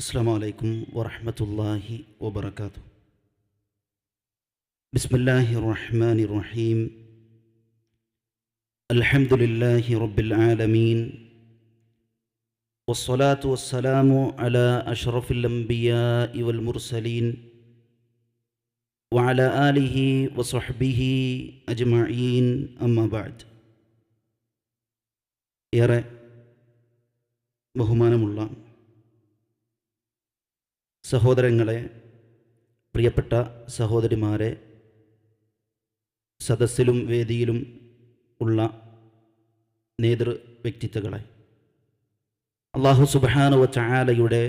السلام عليكم ورحمة الله وبركاته. بسم الله الرحمن الرحيم. الحمد لله رب العالمين. والصلاة والسلام على أشرف الأنبياء والمرسلين وعلى آله وصحبه أجمعين. أما بعد. يا رب بهمان الله. സഹോദരങ്ങളെ പ്രിയപ്പെട്ട സഹോദരിമാരെ സദസ്സിലും വേദിയിലും ഉള്ള നേതൃ വ്യക്തിത്വങ്ങളെ അള്ളാഹു സുബാനുവ ചായാലയുടെ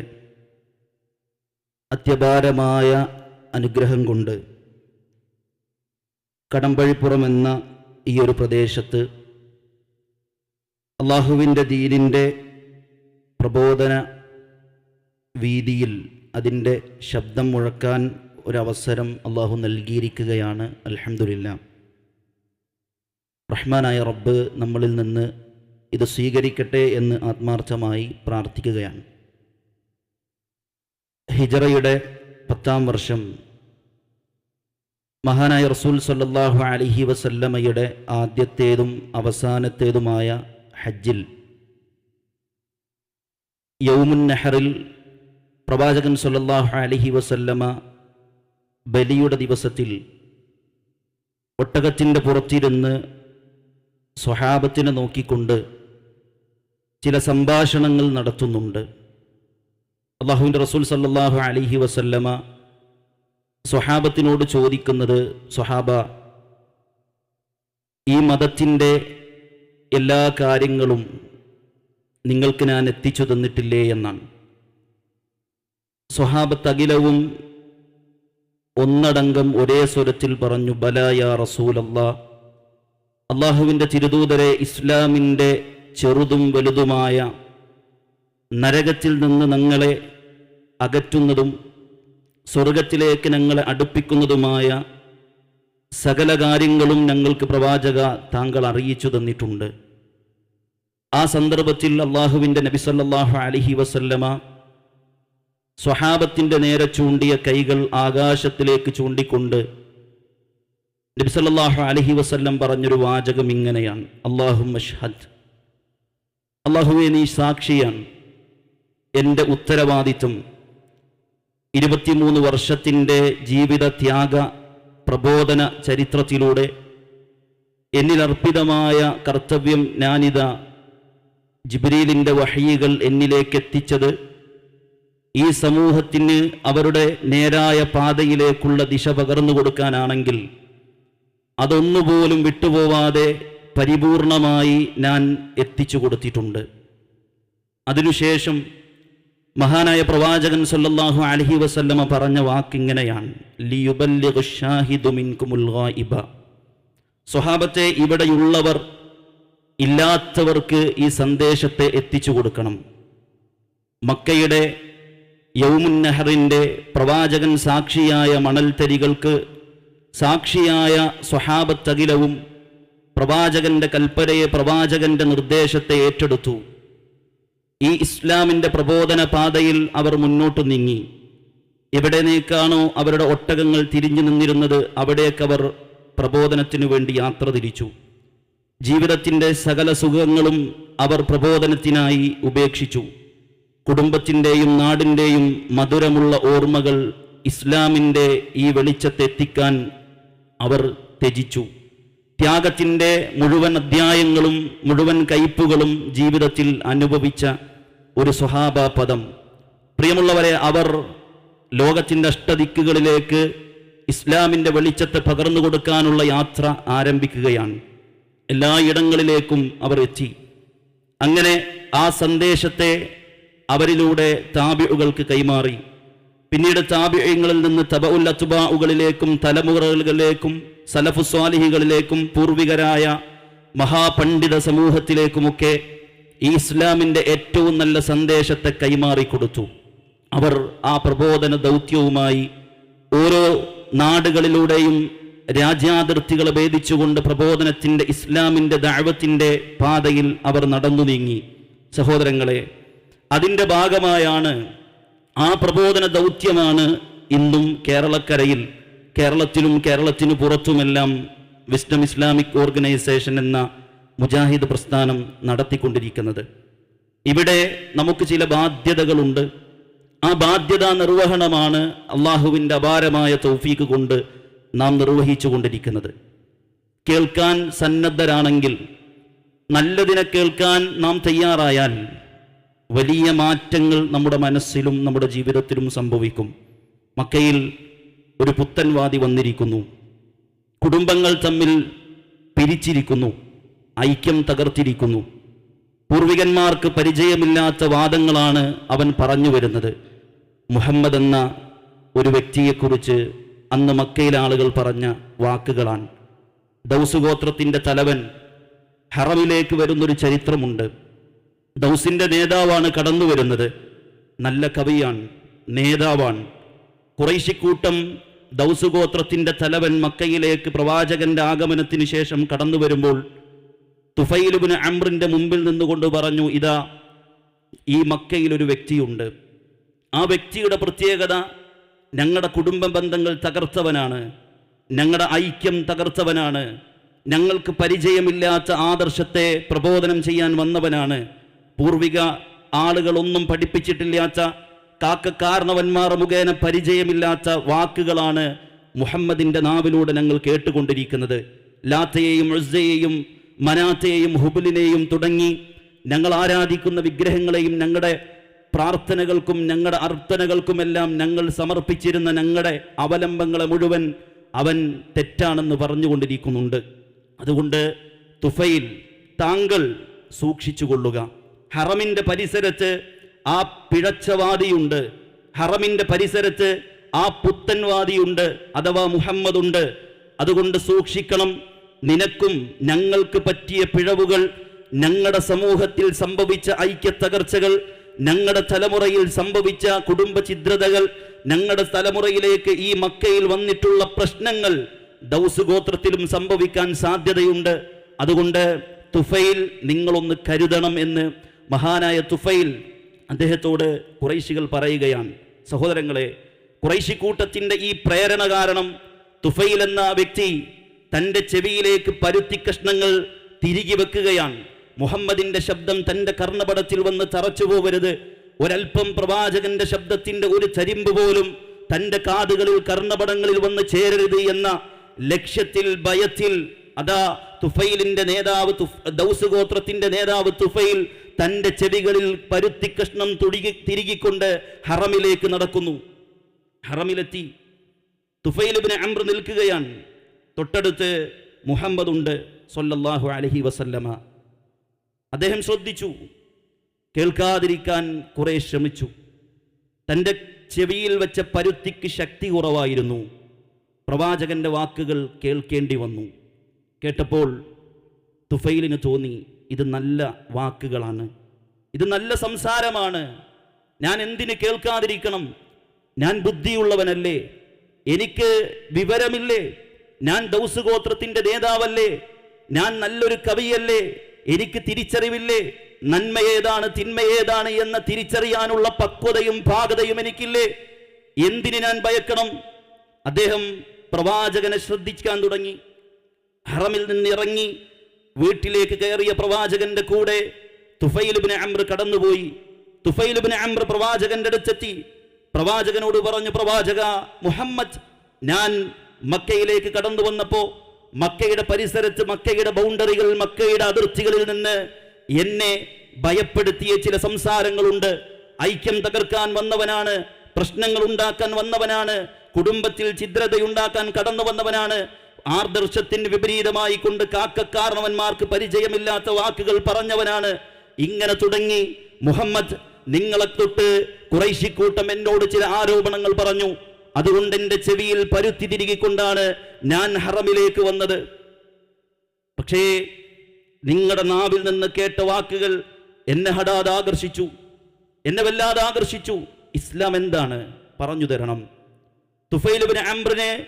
അത്യപാരമായ അനുഗ്രഹം കൊണ്ട് കടമ്പഴിപ്പുറം എന്ന ഈ ഒരു പ്രദേശത്ത് അള്ളാഹുവിന്റെ ദീനിന്റെ പ്രബോധന വീതിയിൽ അതിന്റെ ശബ്ദം മുഴക്കാൻ ഒരവസരം അള്ളാഹു നൽകിയിരിക്കുകയാണ്. അലഹമില്ല റഹ്മാനായ റബ്ബ് നമ്മളിൽ നിന്ന് ഇത് സ്വീകരിക്കട്ടെ എന്ന് ആത്മാർത്ഥമായി പ്രാർത്ഥിക്കുകയാണ്. ഹിജറയുടെ പത്താം വർഷം മഹാനായ റസൂൽ സല്ലാഹു അലൈഹി വസല്ലമയുടെ ആദ്യത്തേതും അവസാനത്തേതുമായ ഹജ്ജിൽ യൗമുൻ നെഹറിൽ പ്രവാചകൻ സല്ലല്ലാഹു അലഹി വസല്ലമ ബലിയുടെ ദിവസത്തിൽ ഒട്ടകത്തിന്റെ പുറത്തിരുന്ന് സ്വഹാബത്തിനെ നോക്കിക്കൊണ്ട് ചില സംഭാഷണങ്ങൾ നടത്തുന്നുണ്ട്. അള്ളാഹുവിന്റെ റസൂൽ സല്ലാഹു അലൈഹി വസല്ലമ സ്വഹാബത്തിനോട് ചോദിക്കുന്നത് സ്വഹാബ ഈ മതത്തിന്റെ എല്ലാ കാര്യങ്ങളും നിങ്ങൾക്ക് ഞാൻ എത്തിച്ചു തന്നിട്ടില്ലേ? എന്നാണ്. സ്വഹാബത്ത് അഖിലവും ഒന്നടങ്കം ഒരേ സ്വരത്തിൽ പറഞ്ഞു ബലായ റസൂലല്ല. അള്ളാഹുവിന്റെ തിരുദൂതരെ ഇസ്ലാമിന്റെ ചെറുതും വലുതുമായ നരകത്തിൽ നിന്ന് ഞങ്ങളെ അകറ്റുന്നതും സ്വർഗത്തിലേക്ക് ഞങ്ങളെ അടുപ്പിക്കുന്നതുമായ സകല കാര്യങ്ങളും ഞങ്ങൾക്ക് പ്രവാചക താങ്കൾ അറിയിച്ചു തന്നിട്ടുണ്ട്. ആ സന്ദർഭത്തിൽ അള്ളാഹുവിന്റെ നബിസല്ലാഹു അലഹി വസല്ലമ സ്വഹാബത്തിന്റെ നേരെ ചൂണ്ടിയ കൈകൾ ആകാശത്തിലേക്ക് ചൂണ്ടിക്കൊണ്ട് നബിസല്ലാഹു അലഹി വസ്ല്ലം പറഞ്ഞൊരു വാചകം ഇങ്ങനെയാണ്. അള്ളാഹു മഷ്ഹദ് അള്ളാഹുവെ നീ സാക്ഷിയാണ്. എന്റെ ഉത്തരവാദിത്വം ഇരുപത്തിമൂന്ന് വർഷത്തിന്റെ ജീവിത ത്യാഗ പ്രബോധന ചരിത്രത്തിലൂടെ എന്നിലർപ്പിതമായ കർത്തവ്യം ഞാനിതാ ജിബ്രീലിന്റെ വഹയികൾ എന്നിലേക്ക് എത്തിച്ചത് ഈ സമൂഹത്തിന് അവരുടെ നേരായ പാതയിലേക്കുള്ള ദിശ പകർന്നു കൊടുക്കാനാണെങ്കിൽ അതൊന്നുപോലും വിട്ടുപോവാതെ പരിപൂർണമായി ഞാൻ എത്തിച്ചു കൊടുത്തിട്ടുണ്ട്. അതിനുശേഷം മഹാനായ പ്രവാചകൻ സല്ലാഹു അലഹി വസല്ലമ പറഞ്ഞ വാക്കിങ്ങനെയാണ്. സ്വഹാബത്തെ ഇവിടെയുള്ളവർ ഇല്ലാത്തവർക്ക് ഈ സന്ദേശത്തെ എത്തിച്ചു കൊടുക്കണം. മക്കയുടെ യൗമുൻ നെഹറിന്റെ പ്രവാചകൻ സാക്ഷിയായ മണൽത്തരികൾക്ക് സാക്ഷിയായ സ്വഹാബത്തകിലവും പ്രവാചകന്റെ കൽപ്പനയെ പ്രവാചകന്റെ നിർദ്ദേശത്തെ ഏറ്റെടുത്തു. ഈ ഇസ്ലാമിന്റെ പ്രബോധന പാതയിൽ അവർ മുന്നോട്ട് നീങ്ങി. എവിടെ നീക്കാണോ അവരുടെ ഒട്ടകങ്ങൾ തിരിഞ്ഞു നിന്നിരുന്നത് അവിടേക്കവർ പ്രബോധനത്തിനു വേണ്ടി യാത്ര തിരിച്ചു. ജീവിതത്തിന്റെ സകല സുഖങ്ങളും അവർ പ്രബോധനത്തിനായി ഉപേക്ഷിച്ചു. കുടുംബത്തിന്റെയും നാടിന്റെയും മധുരമുള്ള ഓർമ്മകൾ ഇസ്ലാമിന്റെ ഈ വെളിച്ചത്തെത്തിക്കാൻ അവർ ത്യജിച്ചു. ത്യാഗത്തിന്റെ മുഴുവൻ അധ്യായങ്ങളും മുഴുവൻ കയ്പുകളും ജീവിതത്തിൽ അനുഭവിച്ച ഒരു സ്വഹാബ പദം. പ്രിയമുള്ളവരെ അവർ ലോകത്തിന്റെ അഷ്ടദിക്കുകളിലേക്ക് ഇസ്ലാമിന്റെ വെളിച്ചത്തെ പകർന്നു കൊടുക്കാനുള്ള യാത്ര ആരംഭിക്കുകയാണ്. എല്ലായിടങ്ങളിലേക്കും അവർ എത്തി. അങ്ങനെ ആ സന്ദേശത്തെ അവരിലൂടെ താബിഉകൾക്ക് കൈമാറി. പിന്നീട് താബിയങ്ങളിൽ നിന്ന് തബ ഉൽ അത്തുബാഉകളിലേക്കും തലമുറകളിലേക്കും സലഫുസ്വാലിഹികളിലേക്കും പൂർവികരായ മഹാപണ്ഡിത സമൂഹത്തിലേക്കുമൊക്കെ ഈ ഇസ്ലാമിന്റെ ഏറ്റവും നല്ല സന്ദേശത്തെ കൈമാറിക്കൊടുത്തു. അവർ ആ പ്രബോധന ദൗത്യവുമായി ഓരോ നാടുകളിലൂടെയും രാജ്യാതിർത്തികളെ ഭേദിച്ചുകൊണ്ട് പ്രബോധനത്തിന്റെ ഇസ്ലാമിന്റെ ദാഴ്വത്തിന്റെ പാതയിൽ അവർ നടന്നു നീങ്ങി. സഹോദരങ്ങളെ അതിന്റെ ഭാഗമായാണ് ആ പ്രബോധന ദൗത്യമാണ് ഇന്നും കേരളക്കരയിൽ കേരളത്തിലും കേരളത്തിനു പുറത്തുമെല്ലാം വിസ്ഡം ഇസ്ലാമിക് ഓർഗനൈസേഷൻ എന്ന മുജാഹിദ് പ്രസ്ഥാനം നടത്തിക്കൊണ്ടിരിക്കുന്നത്. ഇവിടെ നമുക്ക് ചില ബാധ്യതകളുണ്ട്. ആ ബാധ്യതാ നിർവഹണമാണ് അള്ളാഹുവിന്റെ അപാരമായ തൗഫീക്ക് കൊണ്ട് നാം നിർവഹിച്ചു കൊണ്ടിരിക്കുന്നത് കേൾക്കാൻ സന്നദ്ധരാണെങ്കിൽ നല്ലതിനെ കേൾക്കാൻ നാം തയ്യാറായാൽ വലിയ മാറ്റങ്ങൾ നമ്മുടെ മനസ്സിലും നമ്മുടെ ജീവിതത്തിലും സംഭവിക്കും. മക്കയിൽ ഒരു പുത്തൻവാദി വന്നിരിക്കുന്നു. കുടുംബങ്ങൾ തമ്മിൽ പിരിച്ചിരിക്കുന്നു. ഐക്യം തകർത്തിരിക്കുന്നു. പൂർവികന്മാർക്ക് പരിചയമില്ലാത്ത വാദങ്ങളാണ് അവൻ പറഞ്ഞു വരുന്നത്. മുഹമ്മദ് എന്ന ഒരു വ്യക്തിയെക്കുറിച്ച് അന്ന് മക്കയിലെ ആളുകൾ പറഞ്ഞ വാക്കുകളാണ്. ദൗസുഗോത്രത്തിന്റെ തലവൻ ഹറമിലേക്ക് വരുന്നൊരു ചരിത്രമുണ്ട്. ദൗസിന്റെ നേതാവാണ് കടന്നു വരുന്നത്. നല്ല കവിയാണ് നേതാവാണ്. കുറേശിക്കൂട്ടം ദൗസ് ഗോത്രത്തിന്റെ തലവൻ മക്കയിലേക്ക് പ്രവാചകന്റെ ആഗമനത്തിന് ശേഷം കടന്നു വരുമ്പോൾ തുഫൈലുബിന് അമ്രിന്റെ മുമ്പിൽ നിന്നുകൊണ്ട് പറഞ്ഞു ഇതാ ഈ മക്കയിൽ ഒരു വ്യക്തിയുണ്ട്. ആ വ്യക്തിയുടെ പ്രത്യേകത ഞങ്ങളുടെ കുടുംബ ബന്ധങ്ങൾ തകർത്തവനാണ്. ഞങ്ങളുടെ ഐക്യം തകർത്തവനാണ്. ഞങ്ങൾക്ക് പരിചയമില്ലാത്ത ആദർശത്തെ പ്രബോധനം ചെയ്യാൻ വന്നവനാണ്. പൂർവിക ആളുകളൊന്നും പഠിപ്പിച്ചിട്ടില്ലാത്ത കാക്കക്കാരണവന്മാർ മുഖേന പരിചയമില്ലാത്ത വാക്കുകളാണ് മുഹമ്മദിന്റെ നാവിലൂടെ ഞങ്ങൾ കേട്ടുകൊണ്ടിരിക്കുന്നത്. ലാത്തയെയും ഉസ്സയെയും മനാത്തയെയും ഹുബുലിനെയും തുടങ്ങി ഞങ്ങൾ ആരാധിക്കുന്ന വിഗ്രഹങ്ങളെയും ഞങ്ങളുടെ പ്രാർത്ഥനകൾക്കും ഞങ്ങളുടെ അർത്ഥനകൾക്കുമെല്ലാം ഞങ്ങൾ സമർപ്പിച്ചിരുന്ന ഞങ്ങളുടെ അവലംബങ്ങളെ മുഴുവൻ അവൻ തെറ്റാണെന്ന് പറഞ്ഞുകൊണ്ടിരിക്കുന്നുണ്ട്. അതുകൊണ്ട് തുഫയിൽ താങ്കൾ സൂക്ഷിച്ചു കൊള്ളുക ഹറമിന്റെ പരിസരത്ത് ആ പിഴച്ചവാദിയുണ്ട്. ഹറമിന്റെ പരിസരത്ത് ആ പുത്തൻവാദിയുണ്ട് അഥവാ മുഹമ്മദുണ്ട്. അതുകൊണ്ട് സൂക്ഷിക്കണം നിനക്കും ഞങ്ങൾക്ക് പറ്റിയ പിഴവുകൾ ഞങ്ങളുടെ സമൂഹത്തിൽ സംഭവിച്ച ഐക്യത്തകർച്ചകൾ ഞങ്ങളുടെ തലമുറയിൽ സംഭവിച്ച കുടുംബ ഛിദ്രതകൾ ഞങ്ങളുടെ തലമുറയിലേക്ക് ഈ മക്കയിൽ വന്നിട്ടുള്ള പ്രശ്നങ്ങൾ ദൗസ് ഗോത്രത്തിലും സംഭവിക്കാൻ സാധ്യതയുണ്ട്. അതുകൊണ്ട് തുഫയിൽ നിങ്ങളൊന്ന് കരുതണം എന്ന് മഹാനായ തുഫൈൽ അദ്ദേഹത്തോട് കുറൈശികൾ പറയുകയാണ്. സഹോദരങ്ങളെ കുറൈശി കൂട്ടത്തിന്റെ ഈ പ്രേരണ കാരണം തുഫൈൽ എന്ന വ്യക്തി തന്റെ ചെവിയിലേക്ക് പരുത്തി കഷ്ണങ്ങൾ തിരികെ വെക്കുകയാണ്. മുഹമ്മദിന്റെ ശബ്ദം തന്റെ കർണപടത്തിൽ വന്ന് തറച്ചു പോകരുത്. ഒരൽപ്പം പ്രവാചകന്റെ ശബ്ദത്തിന്റെ ഒരു ചരിമ്പ് പോലും തന്റെ കാതുകളിൽ കർണപടങ്ങളിൽ വന്ന് ചേരരുത് എന്ന ലക്ഷ്യത്തിൽ ഭയത്തിൽ അതാ തുഫൈലിന്റെ നേതാവ് ദൗസ് ഗോത്രത്തിന്റെ നേതാവ് തുഫൈൽ തന്റെ ചെവികളിൽ പരുത്തി കഷ്ണം തുടികി തിരികിക്കൊണ്ട് ഹറമിലേക്ക് നടക്കുന്നു. ഹറമിലെത്തി. തുഫൈലിബിന് അമ്ര നിൽക്കുകയാണ്. തൊട്ടടുത്ത് മുഹമ്മദ് ഉണ്ട് സൊല്ലാഹു അലഹി വസല്ലമ. അദ്ദേഹം ശ്രദ്ധിച്ചു. കേൾക്കാതിരിക്കാൻ കുറെ ശ്രമിച്ചു. തന്റെ ചെവിയിൽ വെച്ച പരുത്തിക്ക് ശക്തി കുറവായിരുന്നു. പ്രവാചകന്റെ വാക്കുകൾ കേൾക്കേണ്ടി വന്നു. കേട്ടപ്പോൾ തുഫൈലിന് തോന്നി ഇത് നല്ല വാക്കുകളാണ്. ഇത് നല്ല സംസാരമാണ്. ഞാൻ എന്തിന് കേൾക്കാതിരിക്കണം? ഞാൻ ബുദ്ധിയുള്ളവനല്ലേ. എനിക്ക് വിവരമില്ലേ. ഞാൻ ദൗസ് ഗോത്രത്തിന്റെ നേതാവല്ലേ. ഞാൻ നല്ലൊരു കവിയല്ലേ. എനിക്ക് തിരിച്ചറിവില്ലേ. നന്മയേതാണ് തിന്മയേതാണ് എന്ന് തിരിച്ചറിയാനുള്ള പക്വതയും പാകതയും എനിക്കില്ലേ. എന്തിന് ഞാൻ ഭയക്കണം? അദ്ദേഹം പ്രവാചകനെ ശ്രദ്ധിക്കാൻ തുടങ്ങി. ഹറമിൽ നിന്ന് ഇറങ്ങി വീട്ടിലേക്ക് കയറിയ പ്രവാചകന്റെ കൂടെ തുഫൈലുബിന് അമ്ര കടന്നുപോയി. തുഫൈലുബിന് അമ്ര പ്രവാചകന്റെ അടുത്തെത്തി. പ്രവാചകനോട് പറഞ്ഞു പ്രവാചക മുഹമ്മദ് ഞാൻ മക്കയിലേക്ക് കടന്നു വന്നപ്പോ മക്കയുടെ പരിസരത്ത് മക്കയുടെ ബൗണ്ടറികൾ മക്കയുടെ അതിർത്തികളിൽ നിന്ന് എന്നെ ഭയപ്പെടുത്തിയ ചില സംസാരങ്ങളുണ്ട്. ഐക്യം തകർക്കാൻ വന്നവനാണ് പ്രശ്നങ്ങൾ ഉണ്ടാക്കാൻ വന്നവനാണ് കുടുംബത്തിൽ ഛിദ്രതയുണ്ടാക്കാൻ കടന്നു വന്നവനാണ് ആർദർശത്തിന് വിപരീതമായി കൊണ്ട് കാക്കക്കാരണവന്മാർക്ക് പരിചയമില്ലാത്ത വാക്കുകൾ പറഞ്ഞവനാണ്. ഇങ്ങനെ തുടങ്ങി മുഹമ്മദ് നിങ്ങളെ തൊട്ട് കുറൈശിക്കൂട്ടം എന്നോട് ചില ആരോപണങ്ങൾ പറഞ്ഞു. അതുകൊണ്ട് എന്റെ ചെവിയിൽ പരുത്തി തിരികൊണ്ടാണ് ഞാൻ ഹറമിലേക്ക് വന്നത്. പക്ഷേ നിങ്ങളുടെ നാവിൽ നിന്ന് കേട്ട വാക്കുകൾ എന്നെ ഹടാതെ ആകർഷിച്ചു. എന്നെ വല്ലാതെ ആകർഷിച്ചു. ഇസ്ലാം എന്താണ്? പറഞ്ഞു തരണം. തുഫൈലുബിന് അംബ്രനെ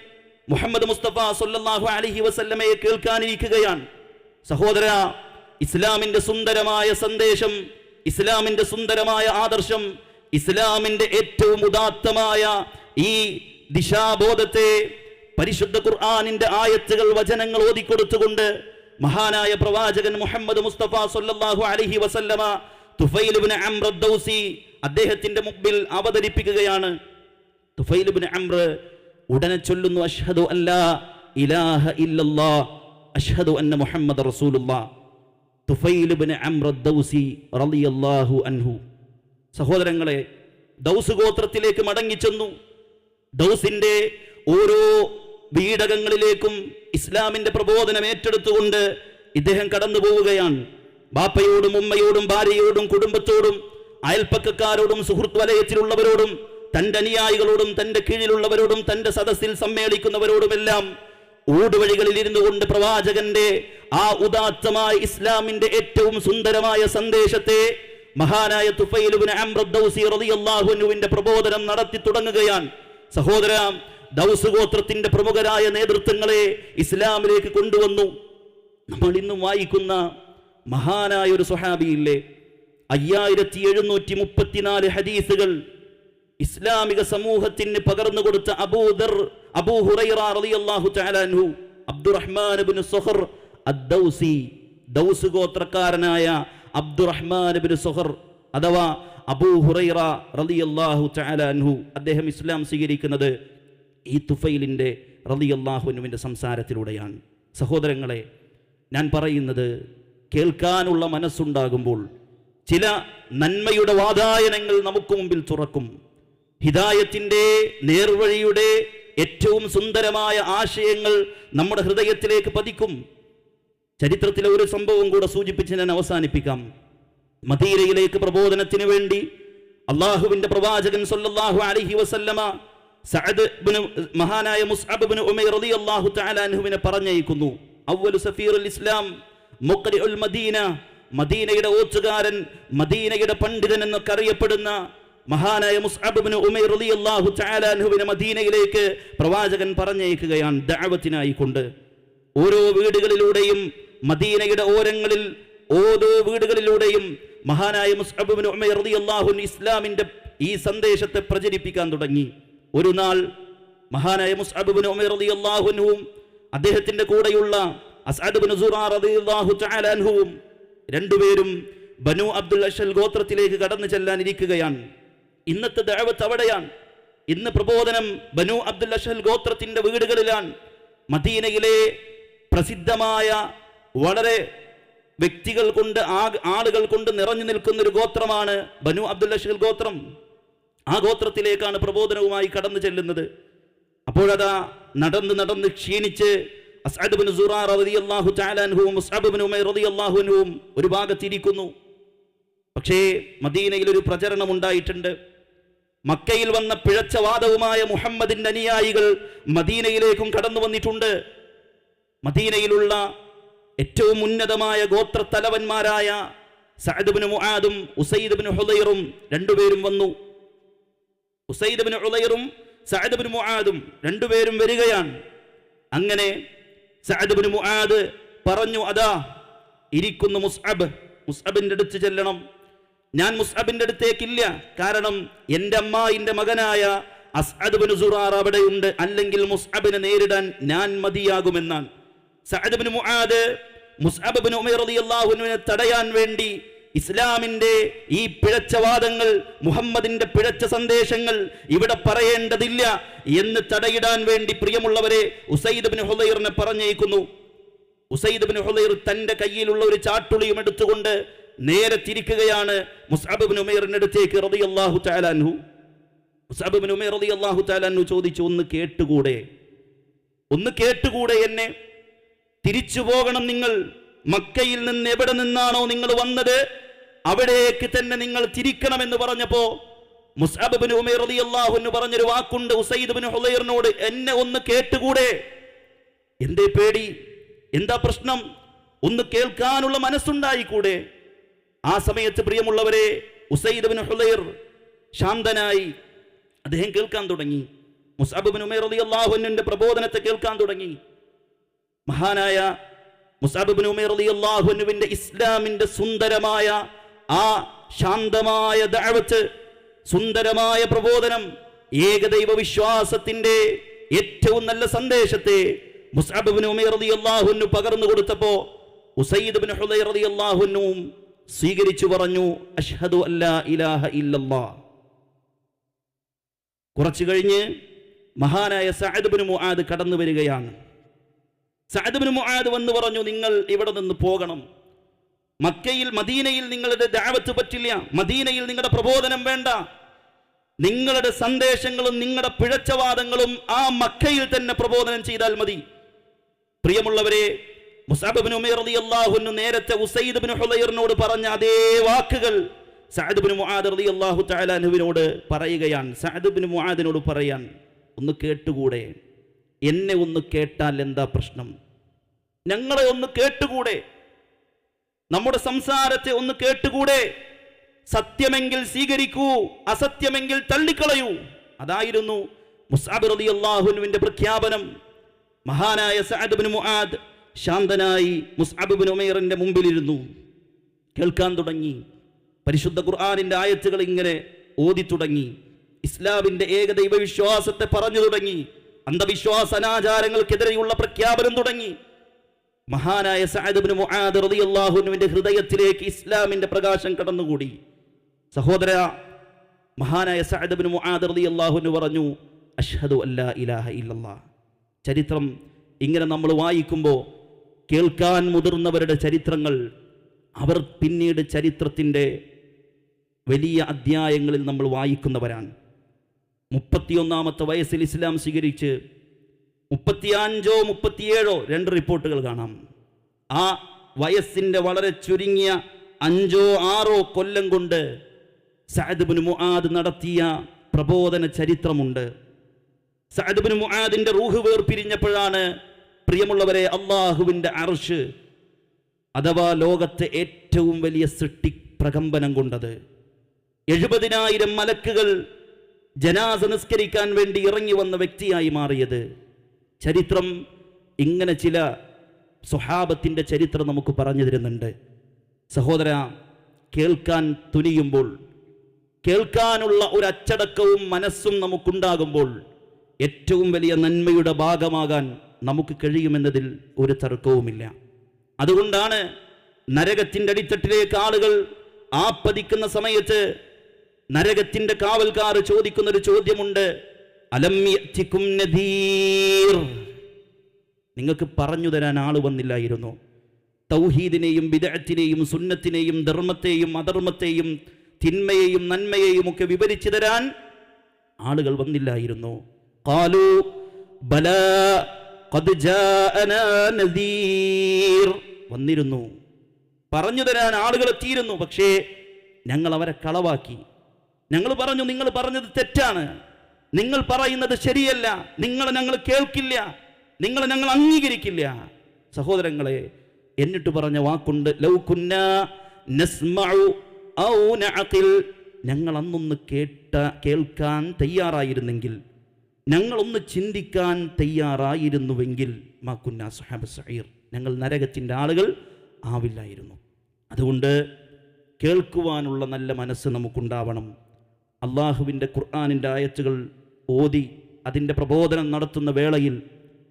മുഹമ്മദ് മുസ്തഫ സല്ലല്ലാഹു അലഹി വസല്ലമയെ കേൾക്കാനിരിക്കുകയാണ്. സഹോദര ഇസ്ലാമിന്റെ സുന്ദരമായ സന്ദേശം ഇസ്ലാമിന്റെ സുന്ദരമായ ആദർശം ഇസ്ലാമിന്റെ ഏറ്റവും ഉദാത്തമായ ഈ ദിശാബോധത്തെ പരിശുദ്ധ ഖുർആാനിന്റെ ആയത്തുകൾ വചനങ്ങൾ ഓതിക്കൊടുത്തുകൊണ്ട് മഹാനായ പ്രവാചകൻ മുഹമ്മദ് മുസ്തഫ സല്ലല്ലാഹു അലഹി വസല്ലമ ദൗസി അദ്ദേഹത്തിന്റെ മുമ്പിൽ അവതരിപ്പിക്കുകയാണ്. തുഫൈൽ ഇബ്നു അംർ ഉടനെ ചൊല്ലുന്നു അഷ്ഹദു അല്ലാ ഇലാഹ ഇല്ലല്ലാ അഷ്ഹദു അന്ന മുഹമ്മദ് ഇബ്നു അംർ ദൗസി റളിയല്ലാഹു അൻഹു. സഹോദരങ്ങളെ ദൗസ് ഗോത്രത്തിലേക്ക് മടങ്ങിച്ചെന്നു. ദൗസിന്റെ ഓരോ വീടകങ്ങളിലേക്കും ഇസ്ലാമിന്റെ പ്രബോധനം ഏറ്റെടുത്തുകൊണ്ട് ഇദ്ദേഹം കടന്നു പോവുകയാണ് ബാപ്പയോടും ഉമ്മയോടും ഭാര്യയോടും കുടുംബത്തോടും അയൽപ്പക്കക്കാരോടും സുഹൃത്ത് വലയത്തിലുള്ളവരോടും തന്റെ അനുയായികളോടും തന്റെ കീഴിലുള്ളവരോടും തന്റെ സദസ്സിൽ സമ്മേളിക്കുന്നവരോടുമെല്ലാം ഊടുവഴികളിൽ ഇരുന്നു കൊണ്ട് പ്രവാചകന്റെ ആ ഉദാത്തമായ ഇസ്ലാമിന്റെ ഏറ്റവും സുന്ദരമായ സന്ദേശത്തെ മഹാനായ റളിയല്ലാഹുവിന്റെ പ്രബോധനം നടത്തി തുടങ്ങുകയാണ്. സഹോദര ദൗസ് ഗോത്രത്തിന്റെ പ്രമുഖരായ നേതൃത്വങ്ങളെ ഇസ്ലാമിലേക്ക് കൊണ്ടുവന്നു. നമ്മൾ ഇന്നും വായിക്കുന്ന മഹാനായ ഒരു സ്വഹാബിയില്ലേ? അയ്യായിരത്തി എഴുന്നൂറ്റി മുപ്പത്തിനാല് ഹദീസുകൾ ഇസ്ലാമിക സമൂഹത്തിന് പകർന്നു കൊടുത്ത അബൂദർ അബൂ ഹുറൈറ റളിയല്ലാഹു തആല അൻഹു അബ്ദുറഹ്മാൻ ദൗസ് ഗോത്രക്കാരനായ അബ്ദുറഹ്മാൻ അഥവാ അബൂ ഹുറൈറ റളിയല്ലാഹു തആല അൻഹു അദ്ദേഹം ഇസ്ലാം സ്വീകരിക്കുന്നത് ഈ തുഫൈലിന്റെ റലിയല്ലാഹുനുവിന്റെ സംസാരത്തിലൂടെയാണ്. സഹോദരങ്ങളെ ഞാൻ പറയുന്നത് കേൾക്കാനുള്ള മനസ്സുണ്ടാകുമ്പോൾ ചില നന്മയുടെ വാതായനങ്ങൾ നമുക്ക് മുമ്പിൽ തുറക്കും. ഹിദായത്തിന്റെ നേർവഴിയുടെ ഏറ്റവും സുന്ദരമായ ആശയങ്ങൾ നമ്മുടെ ഹൃദയത്തിലേക്ക് പതിക്കും. ചരിത്രത്തിലെ ഒരു സംഭവം കൂടെ സൂചിപ്പിച്ച് ഞാൻ അവസാനിപ്പിക്കാം. മദീരയിലേക്ക് പ്രബോധനത്തിന് വേണ്ടി അള്ളാഹുവിന്റെ പ്രവാചകൻ സൊല്ലാഹു അലഹി വസല്ലമ സഅദ് മഹാനായ മുസ്അബ് ഇബ്നു ഉമൈർ റളിയല്ലാഹു തആല അൻഹുവിനെ പറഞ്ഞയക്കുന്നു. അവലു സഫീർ അൽ ഇസ്ലാം മുഖ്രിഉൽ മദീന മദീനയുടെ ഓച്ചുകാരൻ മദീനയുടെ പണ്ഡിതൻ എന്നൊക്കെ അറിയപ്പെടുന്ന മഹാനായ മുസ്അബ് ഇബ്നു ഉമൈർ റളിയല്ലാഹു തആല അൻഹുവിനെ മദീനയിലേക്ക് പ്രവാചകൻ പറഞ്ഞയക്കുകയാണ് ദഅവത്തിനായി കൊണ്ട് ഓരോ വീടുകളിലൂടെയും മദീനയുടെ ഓരങ്ങളിൽ ഓരോ വീടുകളിലൂടെയും മഹാനായ മുസ്അബ് ഇബ്നു ഉമൈർ റളിയല്ലാഹു ഇസ്ലാമിന്റെ ഈ സന്ദേശത്തെ പ്രചരിപ്പിക്കാൻ തുടങ്ങി. ഒരു നാൾ മഹാനായ മുസ്അബ് ഇബ്നു ഉമൈർ റളിയല്ലാഹു അൻഹു അദ്ദേഹത്തിന്റെ കൂടെയുള്ള അൻഹുവും രണ്ടുപേരും ബനു അബ്ദുൽ അഷൽ ഗോത്രത്തിലേക്ക് കടന്നു ചെല്ലാൻ ഇരിക്കുകയാണ് ഇന്നത്തെ ദഅവത്ത് അവിടെയാണ്. ഇന്ന് പ്രബോധനം ബനു അബ്ദുൽ അഷൽ ഗോത്രത്തിന്റെ വീടുകളിലാണ്. മദീനയിലെ പ്രസിദ്ധമായ വളരെ വ്യക്തികൾ കൊണ്ട് ആളുകൾ കൊണ്ട് നിറഞ്ഞു നിൽക്കുന്ന ഒരു ഗോത്രമാണ് ബനു അബ്ദുൽ അഷൽ ഗോത്രം. ആ ഗോത്രത്തിലേക്കാണ് പ്രബോധനവുമായി കടന്നു ചെല്ലുന്നത്. അപ്പോഴതാ നടന്ന് നടന്ന് ക്ഷീണിച്ച് മുസ്അബ് ഉമൈർ ഒരു ഭാഗത്തിരിക്കുന്നു. പക്ഷേ മദീനയിൽ ഒരു പ്രചരണം ഉണ്ടായിട്ടുണ്ട്. മക്കയിൽ വന്ന പിഴച്ച വാദവുമായ മുഹമ്മദിന്റെ അനുയായികൾ മദീനയിലേക്കും കടന്നു വന്നിട്ടുണ്ട്. മദീനയിലുള്ള ഏറ്റവും ഉന്നതമായ ഗോത്രത്തലവന്മാരായ സഅദ്ബിന് മുആദും ഉസൈദ്ബിന് ഹുദൈറും രണ്ടുപേരും വന്നു. ഉസൈദ്ബിന് ഹുദൈറും സഅദ്ബിന് മുആദും രണ്ടുപേരും വരികയാണ്. അങ്ങനെ സഅദ്ബിന് മുആദ് പറഞ്ഞു അതാ ഇരിക്കുന്നു മുസ്അബ്. മുസ്അബിന്റെ അടുത്ത് ചെല്ലണം. ഞാൻ മുസ്അബിന്റെ അടുത്തേക്കില്ല. കാരണം എന്റെ എന്റെ മകനായ അസ്അദ് ബിൻ സുറാർ അവിടെയുണ്ട്. അല്ലെങ്കിൽ മുസ്അബിനെ നേരിടാൻ ഞാൻ മതിയാകുമെന്നാണ്. Saad bin Muadh Musab bin Umair റളിയല്ലാഹു അൻഹുവിനെ തടയാൻ വേണ്ടി ഇസ്ലാമിന്റെ ഈ പിഴച്ച വാദങ്ങൾ മുഹമ്മദിന്റെ പിഴച്ച സന്ദേശങ്ങൾ ഇവിടെ പറയേണ്ടതില്ല എന്ന് തടയിടാൻ വേണ്ടി പ്രിയമുള്ളവരെ ഉസൈദ് ബിൻ ഹുലൈറിനെ പറഞ്ഞേക്കുന്നു ഉസൈദ് ബിൻ ഹുലൈർ തന്റെ കയ്യിലുള്ള ഒരു ചാട്ടുളിയും എടുത്തുകൊണ്ട് നേരെ തിരിക്കുകയാണ് മുസ്അബ് ബിൻ ഉമൈറിന്റെ അടുത്തേക്ക് റളിയല്ലാഹു തആല അൻഹു. മുസ്അബ് ബിൻ ഉമൈർ റളിയല്ലാഹു തആല അൻഹു ചോദിച്ചു ഒന്ന് കേട്ടുകൂടെ? ഒന്ന് കേട്ടുകൂടെ എന്നെ? തിരിച്ചു പോകണം നിങ്ങൾ. മക്കയിൽ നിന്ന് എവിടെ നിന്നാണോ നിങ്ങൾ വന്നത്? അവിടേക്ക് തന്നെ നിങ്ങൾ തിരിക്കണം എന്ന് പറഞ്ഞപ്പോ മുസ്അബ് ബിൻ ഉമൈർ റളിയല്ലാഹു അൻഹു പറഞ്ഞൊരു വാക്കുണ്ട്. ഉസൈദ് ബിൻ ഹുദൈറിനോട് എന്നെ ഒന്ന് കേട്ടുകൂടെ? എന്തേ പേടി? എന്താ പ്രശ്നം? ഒന്ന് കേൾക്കാനുള്ള മനസ്സുണ്ടായിക്കൂടെ? ആ സമയത്ത് പ്രിയമുള്ളവരെ ഉസൈദ് ബിൻ ഹുലൈർ ശാന്തനായി അദ്ദേഹം കേൾക്കാൻ തുടങ്ങി. മുസ്അബ് ബിൻ ഉമൈർ റളിയല്ലാഹു അൻഹുവിന്റെ പ്രബോധനത്തെ കേൾക്കാൻ തുടങ്ങി. മഹാനായ മുസാബ് ബിൻ ഉമൈർ റളിയല്ലാഹു അൻഹുവിന്റെ ഇസ്ലാമിന്റെ സുന്ദരമായ ആ ശാന്തമായ ദഅവത്ത് സുന്ദരമായ പ്രബോധനം ഏകദൈവ വിശ്വാസത്തിന്റെ ഏറ്റവും നല്ല സന്ദേശത്തെ മുസാബുബിൻ ഉമേർ അലി അള്ളാഹുനു പകർന്നു കൊടുത്തപ്പോ ഉസൈദ് ബിൻ ഹുലൈർ അലി റളിയല്ലാഹുവിനും സ്വീകരിച്ചു പറഞ്ഞു അഷ്ഹദു അല്ലാ ഇലാഹ ഇല്ലല്ലാ. കുറച്ചു കഴിഞ്ഞ് മഹാനായ സഅദ് ഇബ്നു മുആദ് കടന്നു വരികയാണ്. സഅദ് ഇബ്നു മുആദ് വന്ന് പറഞ്ഞു നിങ്ങൾ ഇവിടെ നിന്ന് പോകണം. മക്കയിൽ മദീനയിൽ നിങ്ങളുടെ ദാവത്ത് പറ്റില്ല. മദീനയിൽ നിങ്ങളുടെ പ്രബോധനം വേണ്ട. നിങ്ങളുടെ സന്ദേശങ്ങളും നിങ്ങളുടെ പിഴച്ചവാദങ്ങളും ആ മക്കയിൽ തന്നെ പ്രബോധനം ചെയ്താൽ മതി. പ്രിയമുള്ളവരെ മുസാബിബിൻ ഉമേർ റളിയല്ലാഹുവിന് നേരത്തെ ഉസൈദ് ബിൻ ഹുലൈറിനോട് പറഞ്ഞ അതേ വാക്കുകൾ സഅദ് ബിൻ മുആദ് റളിയല്ലാഹു തആല അൻഹുവിനോട് പറയുകയാണ്. സഅദ് ബിൻ മുആദിനോട് പറയാൻ ഒന്ന് കേട്ടുകൂടെ? എന്നെ ഒന്ന് കേട്ടാൽ എന്താ പ്രശ്നം? ഞങ്ങളെ ഒന്ന് കേട്ടുകൂടെ? നമ്മുടെ സംസാരത്തെ ഒന്ന് കേട്ടുകൂടെ? സത്യമെങ്കിൽ സ്വീകരിക്കൂ അസത്യമെങ്കിൽ തള്ളിക്കളയൂ. അതായിരുന്നു മുസാബ് റളിയല്ലാഹുവിന്റെ പ്രഖ്യാപനം. മഹാനായ സഅദ് ബിൻ മുആദ് ശാന്തനായി മുസ്അബ് ഉമേറിന്റെ മുമ്പിലിരുന്നു. കേൾക്കാൻ തുടങ്ങി. പരിശുദ്ധ ഖുർആാനിന്റെ ആയത്തുകൾ ഇങ്ങനെ ഓതി തുടങ്ങി. ഇസ്ലാമിന്റെ ഏകദൈവ വിശ്വാസത്തെ പറഞ്ഞു തുടങ്ങി. അന്ധവിശ്വാസ അനാചാരങ്ങൾക്കെതിരെയുള്ള പ്രഖ്യാപനം തുടങ്ങി. മഹാനായ റളിയല്ലാഹുവിന്റെ ഹൃദയത്തിലേക്ക് ഇസ്ലാമിന്റെ പ്രകാശം കടന്നുകൂടി. സഹോദര മഹാനായ സഅദ് ബിൻ മുആദ് റളിയല്ലാഹുവിന് പറഞ്ഞു അഷ്ഹദു അല്ലാ ഇലാഹ ഇല്ലല്ലാ. ചരിത്രം ഇങ്ങനെ നമ്മൾ വായിക്കുമ്പോൾ കേൾക്കാൻ മുതിർന്നവരുടെ ചരിത്രങ്ങൾ അവർ പിന്നീട് ചരിത്രത്തിന്റെ വലിയ അധ്യായങ്ങളിൽ നമ്മൾ വായിക്കുന്നവരാണ്. മുപ്പത്തിയൊന്നാമത്തെ വയസ്സിൽ ഇസ്ലാം സ്വീകരിച്ച് മുപ്പത്തിയഞ്ചോ മുപ്പത്തിയേഴോ രണ്ട് റിപ്പോർട്ടുകൾ കാണാം. ആ വയസ്സിന്റെ വളരെ ചുരുങ്ങിയ അഞ്ചോ ആറോ കൊല്ലം കൊണ്ട് സഅദ് ബിൻ മുആദ് നടത്തിയ പ്രബോധന ചരിത്രമുണ്ട്. സഅദ് ബിൻ മുആദിന്റെ റൂഹ് വേർപിരിഞ്ഞപ്പോഴാണ് പ്രിയമുള്ളവരെ അള്ളാഹുവിന്റെ അർഷ് അഥവാ ലോകത്തെ ഏറ്റവും വലിയ സൃഷ്ടി പ്രകമ്പനം കൊണ്ടത്. എഴുപതിനായിരം മലക്കുകൾ ജനാസ നിസ്കരിക്കാൻ വേണ്ടി ഇറങ്ങി വന്ന വ്യക്തിയായി മാറിയത്. ചരിത്രം ഇങ്ങനെ ചില സ്വഹാബത്തിന്റെ ചരിത്രം നമുക്ക് പറഞ്ഞു തരുന്നുണ്ട്. സഹോദര കേൾക്കാൻ തുനിയുമ്പോൾ കേൾക്കാനുള്ള ഒരു അച്ചടക്കവും മനസ്സും നമുക്കുണ്ടാകുമ്പോൾ ഏറ്റവും വലിയ നന്മയുടെ ഭാഗമാകാൻ നമുക്ക് കഴിയുമെന്നതിൽ ഒരു തർക്കവുമില്ല. അതുകൊണ്ടാണ് നരകത്തിന്റെ അടിത്തട്ടിലേക്ക് ആളുകൾ ആപ്പതിക്കുന്ന സമയത്ത് നരകത്തിന്റെ കാവൽക്കാർ ചോദിക്കുന്നൊരു ചോദ്യമുണ്ട്. അലം യഅ്തികും നദീർ? നിങ്ങൾക്ക് പറഞ്ഞു തരാൻ ആൾ വന്നില്ലായിരുന്നു. തൗഹീദിനെയും ബിദഅത്തിനെയും സുന്നത്തിനെയും ധർമ്മത്തെയും അധർമ്മത്തെയും തിന്മയെയും നന്മയെയും ഒക്കെ വിവരിച്ചു തരാൻ ആളുകൾ വന്നില്ലായിരുന്നു. കാലു ബലാ വന്നിരുന്നു. പറഞ്ഞു തരാൻ ആളുകൾ എത്തിയിരുന്നു പക്ഷേ ഞങ്ങൾ അവരെ കളവാക്കി. ഞങ്ങൾ പറഞ്ഞു നിങ്ങൾ പറഞ്ഞത് തെറ്റാണ്. നിങ്ങൾ പറയുന്നത് ശരിയല്ല. നിങ്ങളെ ഞങ്ങൾ കേൾക്കില്ല. നിങ്ങളെ ഞങ്ങൾ അംഗീകരിക്കില്ല. സഹോദരങ്ങളെ എന്നിട്ട് പറഞ്ഞ വാക്കുണ്ട് ലൗകുന്ന ഞങ്ങൾ അന്നൊന്ന് കേട്ട കേൾക്കാൻ തയ്യാറായിരുന്നെങ്കിൽ ഞങ്ങളൊന്ന് ചിന്തിക്കാൻ തയ്യാറായിരുന്നുവെങ്കിൽ മാക്കുന്ന സുഹാബ് സഹീർ ഞങ്ങൾ നരകത്തിന്റെ ആളുകൾ ആവില്ലായിരുന്നു. അതുകൊണ്ട് കേൾക്കുവാനുള്ള നല്ല മനസ്സ് നമുക്കുണ്ടാവണം. അള്ളാഹുവിന്റെ ഖുർആാനിന്റെ ആയത്തുകൾ ഓതി അതിന്റെ പ്രബോധനം നടത്തുന്ന വേളയിൽ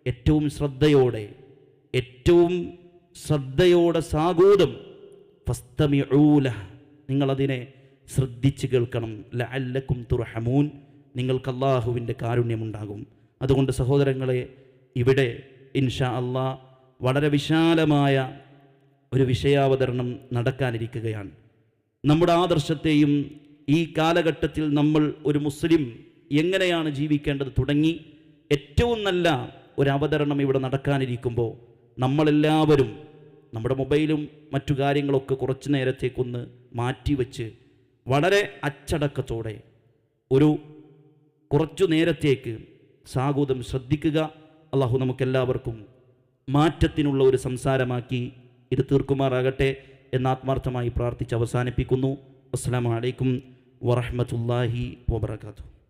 ഏറ്റവും ശ്രദ്ധയോടെ ഏറ്റവും ശ്രദ്ധയോടെ സാഗൂതം ഫസ്തമിഊല നിങ്ങളതിനെ ശ്രദ്ധിച്ച് കേൾക്കണം. ലഅല്ലക്കും തുർഹമൂൻ. നിങ്ങൾക്ക് അള്ളാഹുവിന്റെ കാരുണ്യമുണ്ടാകും. അതുകൊണ്ട് സഹോദരങ്ങളെ ഇവിടെ ഇൻഷാ അള്ളാ വളരെ വിശാലമായ ഒരു വിഷയാവതരണം നടക്കാനിരിക്കുകയാണ്. നമ്മുടെ ആദർശത്തെയും ഈ കാലഘട്ടത്തിൽ നമ്മൾ ഒരു മുസ്ലിം എങ്ങനെയാണ് ജീവിക്കേണ്ടത് തുടങ്ങി ഏറ്റവും നല്ല ഒരു അവതരണം ഇവിടെ നടക്കാനിരിക്കുമ്പോൾ നമ്മളെല്ലാവരും നമ്മുടെ മൊബൈലും മറ്റു കാര്യങ്ങളൊക്കെ കുറച്ച് നേരത്തേക്കൊന്ന് മാറ്റിവെച്ച് വളരെ അച്ചടക്കത്തോടെ ഒരു കുറച്ചു നേരത്തേക്ക് സാഗൂതം ശ്രദ്ധിക്കുക. അള്ളാഹു നമുക്കെല്ലാവർക്കും മാറ്റത്തിനുള്ള ഒരു സംസാരമാക്കി ഇത് തീർക്കുമാറാകട്ടെ എന്ന് ആത്മാർത്ഥമായി പ്രാർത്ഥിച്ച് അവസാനിപ്പിക്കുന്നു. അസ്സാം വലൈക്കും വറഹമത്തല്ലാഹി വബർക്കാത്തു